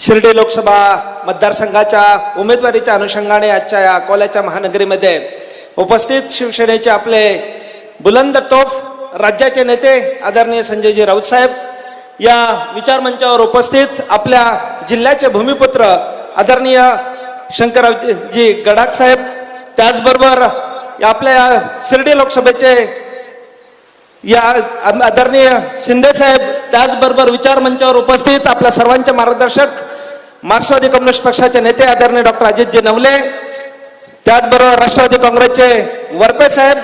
शिर्डी लोकसभा मतदारसंघाच्या उमेदवारीच्या अनुषंगाने आजच्या या अकोल्याच्या महानगरीमध्ये उपस्थित शिवसेनेचे आपले बुलंद तोफ राज्याचे नेते आदरणीय संजयजी राऊत साहेब या विचारमंचावर उपस्थित आपल्या जिल्ह्याचे भूमिपुत्र आदरणीय शंकररावजी गडाख साहेब त्याचबरोबर या आपल्या या शिर्डी लोकसभेचे या आदरणीय शिंदे साहेब त्याचबरोबर विचार मंचावर उपस्थित आपल्या सर्वांचे मार्गदर्शक मार्क्सवादी कम्युनिस्ट पक्षाचे नेते आदरणीय डॉक्टर अजितजी नवले त्याचबरोबर राष्ट्रवादी काँग्रेसचे वरपे साहेब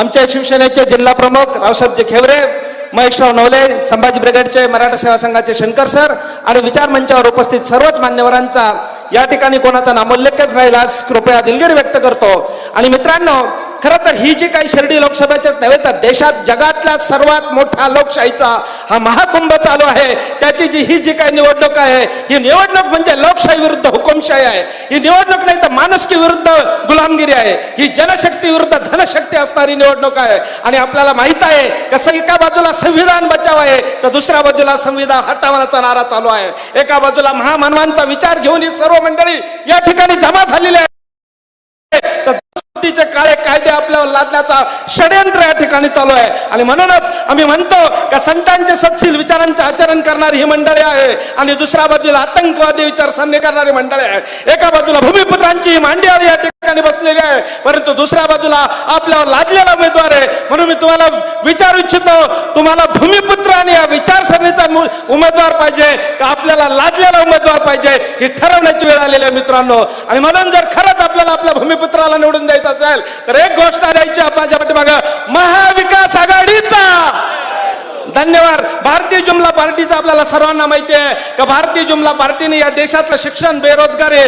आमच्या शिवसेनेचे जिल्हा प्रमुख रावसाहेबजी खेवरे महेशराव नवले संभाजी ब्रिगेडचे मराठा सेवा संघाचे शंकर सर आणि विचार मंचावर उपस्थित सर्वच मान्यवरांचा या ठिकाणी कोणाचा नामोल्लेखच राहिलास कृपया दिलगिरी व्यक्त करतो. आणि मित्रांनो खरं तर ही जी काही शिर्डी लोकसभेच्याच नव्हे तर देशात जगातला सर्वात मोठा लोकशाहीचा हा महाकुंभ चालू आहे. त्याची जी ही जी काही निवडणूक आहे ही निवडणूक म्हणजे लोकशाही विरुद्ध हुकुमशाही आहे. ही निवडणूक नाही तर माणुसकी विरुद्ध गुलामगिरी आहे. ही जनशक्ती विरुद्ध धनशक्ती असणारी निवडणूक आहे. आणि आपल्याला माहीत आहे कसं एका बाजूला संविधान बचाव आहे तर दुसऱ्या बाजूला संविधान हटावण्याचा नारा चालू आहे. एका बाजूला महामानवांचा विचार घेऊन ही सर्व मंडळी या ठिकाणी जमा झालेली आहे. लादण्याचा षडयंत्र या ठिकाणी चालू आहे. आणि म्हणूनच आम्ही म्हणतो का संतांचे सत्शील विचारांचे आचरण करणारी ही मंडळी आहे. आणि दुसऱ्या बाजूला आतंकवादी विचारसरणी करणारी मंडळी आहे. एका बाजूला भूमिपुत्रांची ही आली या ठिकाणी बसलेली आहे. परंतु दुसऱ्या बाजूला आपल्यावर लादलेला उमेदवार आहे. म्हणून मी तुम्हाला विचारू इच्छितो तुम्हाला भूमिपुत्र आणि या विचारसरणीचा उमेदवार पाहिजे का आपल्याला लादलेला उमेदवार पाहिजे हे ठरवण्याची वेळ आलेली आहे मित्रांनो. आणि म्हणून जर खरंच आपल्याला आपल्या भूमिपुत्राला निवडून द्यायचं असेल तर एक गोष्ट द्यायची माझ्या पाठीमाग. महाविकास आघाडीचा! धन्यवाद. भारतीय जुमला पार्टीचा आपल्याला सर्वांना माहिती आहे का? भारतीय जुमला पार्टीने या देशातलं शिक्षण बेरोजगारी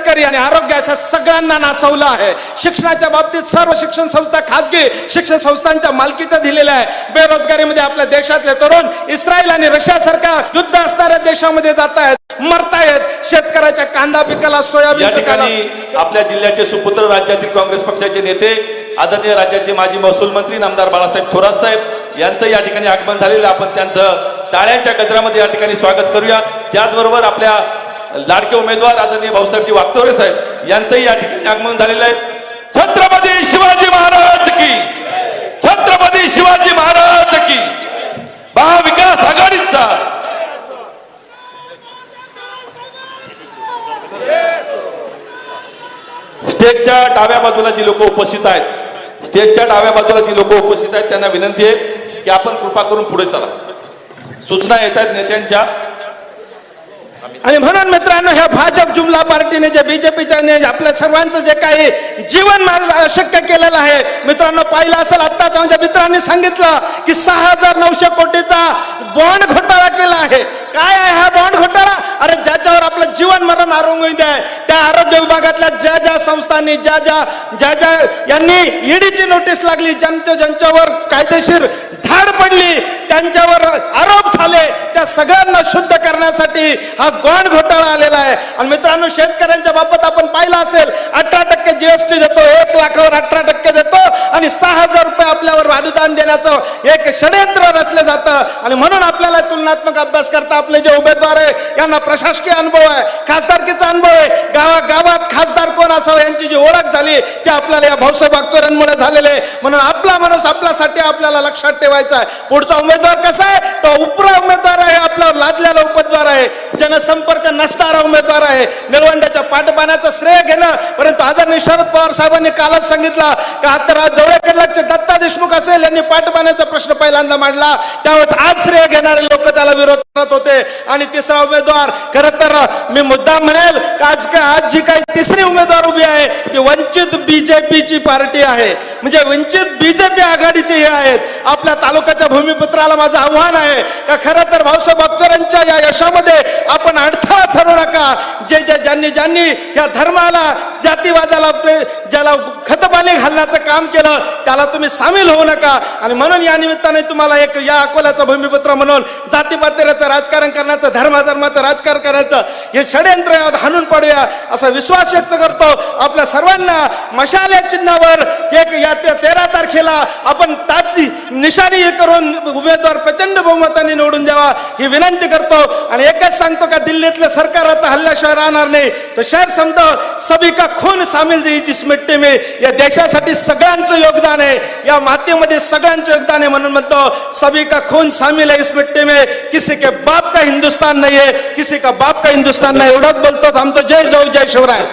शेतकरी आणि आरोग्य अशा सगळ्यांना नासवलं आहे. शिक्षणाच्या बाबतीत सर्व शिक्षण संस्था खाजगी शिक्षण संस्थांच्या मालकीच्या दिलेल्या आहे. बेरोजगारीमध्ये आपल्या देशातले तरुण इस्रायल आणि रशियासारख्या युद्ध असणाऱ्या देशामध्ये जात आहेत मरतायत. शेतकऱ्याच्या कांदा पिकाला या सोयाबीन ठिकाणी आपल्या जिल्ह्याचे सुपुत्र राज्यातील काँग्रेस पक्षाचे नेते आदरणीय राज्याचे माजी महसूल मंत्री नामदार बाळासाहेब थोरात साहेब यांचं या ठिकाणी आगमन झालेलं. आपण त्यांचं टाळ्यांच्या गजरामध्ये या ठिकाणी स्वागत करूया. त्याचबरोबर आपल्या लाडके उमेदवार आदरणीय भाऊसाहेबजी वागचौरे साहेब यांचंही या ठिकाणी आगमन झालेलं आहे. छत्रपती शिवाजी महाराज की छत्रपती शिवाजी महाराज की महाविकास आघाडीचा. स्टेजच्या डाव्या बाजूला जी लोक उपस्थित आहेत स्टेजच्या डाव्या बाजूला जी लोक उपस्थित आहेत त्यांना विनंती आहे की आपण कृपा करून पुढे चला. सूचना येत आहेत नेत्यांच्या. आणि म्हणून मित्रांनो ह्या भाजप जुमला पार्टीने जे बीजेपीच्या आपल्या सर्वांचं जे काही जीवन मार्ग अशक्य केलेलं आहे मित्रांनो पाहिलं असेल आत्ताच माझ्या मित्रांनी सांगितलं की सहा हजार नऊशे कोटीचा बॉन्ड घोटाळा केला आहे. काय आहे हा बॉन्ड घोटाळा? अरे ज्याच्यावर आपलं जीवन मरण आरोग्य आहे त्या आरोग्य विभागातल्या ज्या ज्या संस्थांनी ज्या ज्या ज्या ज्या यांनी ईडीची नोटीस लागली ज्यांच्या ज्यांच्यावर कायदेशीर धाड पडली त्यांच्यावर आरोप झाले त्या सगळ्यांना शुद्ध करण्यासाठी हा गॉड घोटाळा आलेला आहे. आणि मित्रांनो शेतकऱ्यांच्या बाबत आपण पाहिलं असेल अठरा टक्के जीएसटी देतो एक लाखावर अठरा टक्के देतो आणि सहा हजार रुपये आपल्यावर अनुदान देण्याचं एक षडयंत्र रचलं जातं. आणि म्हणून आपल्याला तुलनात्मक अभ्यास करता आपले जे उमेदवार आहे यांना प्रशासकीय अनुभव आहे खासदारकीचा अनुभव आहे. गावा गावात खासदार कोण असावं यांची जी ओळख झाली ती आपल्याला या भाऊसाहेब अगचोऱ्यांमुळे झालेले आहे. म्हणून आपला माणूस आपल्यासाठी आपल्याला लक्षात ठेवायचा आहे. पुढचा उमेदवार कसा आहे? तो उपरा उमेदवार आहे आपल्यावर लादलेला आहे. जनसंपर्क नसणारा उमेदवार आहे. निळवंड्याच्या पाठपाण्याचं श्रेय घेणं परंतु आदरणीय शरद पवार साहेबांनी कालच सांगितलं का आता जवळकडलाचे दत्ता देशमुख असेल यांनी पाठपाण्याचा प्रश्न पहिल्यांदा मांडला. त्यावेळेस आज श्रेय घेणारे लोक त्याला विरोध करत होते. आणि तिसरा उमेदवार खरं तर मी मुद्दा म्हणेल का आज का आज जी काही तिसरी उमेदवार उभी आहे ती वंचित बीजेपीची पार्टी आहे. म्हणजे वंचित बीजेपी आघाडीचे हे आहेत. आपल्या तालुक्याच्या भूमिपुत्राला माझं आव्हान आहे का खरं तर भाऊसाहेब अख्तरांच्या या यशामध्ये आपण अडथळा ठरू नका जे जे ज्यांनी ज्यांनी या धर्माला जातीवादाला ज्याला खतपाणी घालण्याचं काम केलं त्याला तुम्ही सामील होऊ नका. आणि म्हणून या निमित्ताने तुम्हाला एक या अकोल्याचा भूमिपुत्र म्हणून जातीपातीचं राजकारण करण्याचं धर्माधर्माचं राजकारण करायचं हे षडयंत्र हाणून पडूया असा विश्वास व्यक्त करतो. आपल्या सर्वांना मशाल या चिन्हावर एक या ते- तेरा तारखेला आपण ताकद निशाणी हे करून उमेदवार प्रचंड बहुमताने निवडून द्यावा ही विनंती करतो. आणि एकच सांगतो का दिल्लीतलं सरकार आता हल्ल्याशिवाय राहणार नाही. तो शहर समजतो सभी का खून सामील जी जिस मिट्टी में या देशासाठी सगळ्यांचं योगदान आहे. या मातीमध्ये सगळ्यांचं योगदान आहे म्हणून म्हणतो सभी का खून सामील आहे इस मिट्टी में. किसी के बाप का हिंदुस्तान नाही आहे किसी का बाप का हिंदुस्तान नाही एवढंच बोलतो. थांबतो जय जाऊ जय शिवराय.